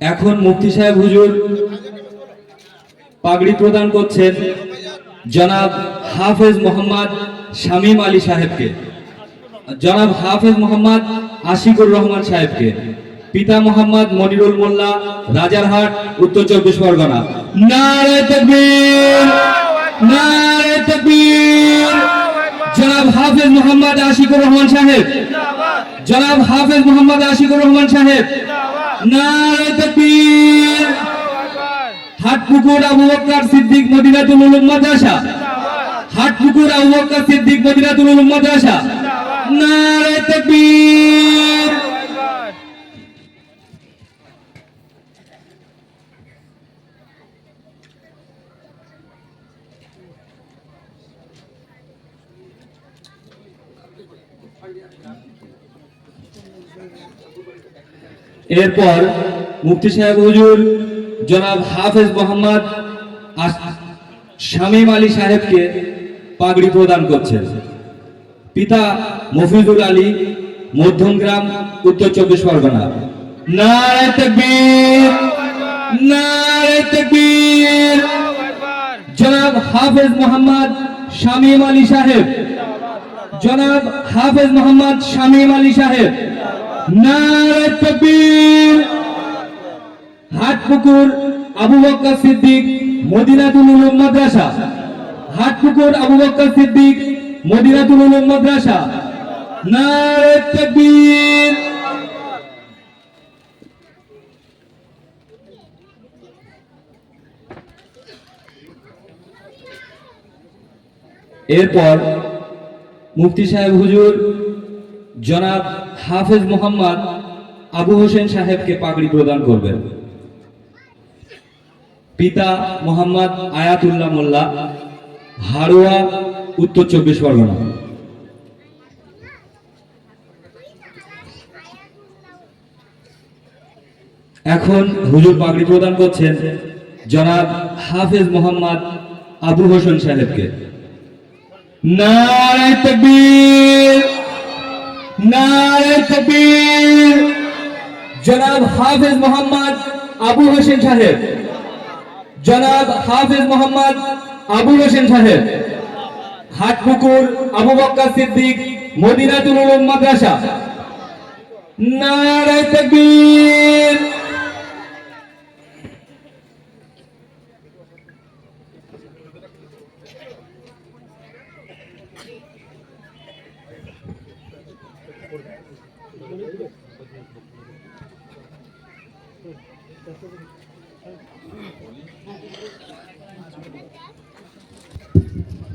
এখন মুফতি সাহেব হুজুর পাগড়ি প্রদান করছেন জনাব হাফেজ মোহাম্মদ শামীম আলী সাহেবকে। জনাব হাফেজ মোহাম্মদ আশিকুর রহমান সাহেবকে। পিতা মোহাম্মদ মনিরুল মোল্লা, রাজারহাট, উত্তর চব্বিশ পরগনা। জনাব হাফেজ মোহাম্মদ আশিকুর রহমান সাহেব। জনাব হাফেজ মোহাম্মদ আশিকুর রহমান সাহেব। হাটপুকুর আবু বকর সিদ্দিক মদিনাতুল উলুম মাদ্রাসা। হাটপুকুর আবু বকর সিদ্দিক মদিনাতুল উলুম মাদ্রাসা। নারে তাকবীর। এরপর মুফতি সাহেব হুজুর জনাব হাফেজ মোহাম্মদ শামীম আলী সাহেবকে পাগড়ি প্রদান করছেন। পিতা মফিজুল আলী মধ্যমগ্রাম উত্তর চব্বিশ পরগনা। তকবীর! তকবীর! জনাব হাফেজ মোহাম্মদ শামীম আলী সাহেব। জনাব হাফেজ মোহাম্মদ শামীম আলী সাহেব। হাটপুকুর আবু বক্কর সিদ্দিক, মদিনাতুল উলুম মাদ্রাসা। হাটপুকুর আবু বক্কর সিদ্দিক, মদিনাতুল উলুম মাদ্রাসা। এরপর মুফতি সাহেব হুজুর জনাব হাফেজ মোহাম্মদ আবু হোসেন সাহেবকে পাগড়ি প্রদান করবেন। পিতা মোহাম্মদ আয়াতুল্লাহ মোল্লা হাড়োয়া উত্তর চব্বিশ পরগনা। এখন হুজুর পাগড়ি প্রদান করছেন জনাব হাফেজ মোহাম্মদ আবু হোসেন সাহেবকে। নারায় তকবীর! নারে তকবীর জনাব হাফেজ মোহাম্মদ আবু হোসেন সাহেব। জনাব হাফেজ মোহাম্মদ আবু হোসেন সাহেব। হাটপুকুর আবু বক্কা সিদ্দিক, মদিনাতুল উলুম মাদ্রাসা। নারায় তকবীর ちょっとだけはちょっとだけは。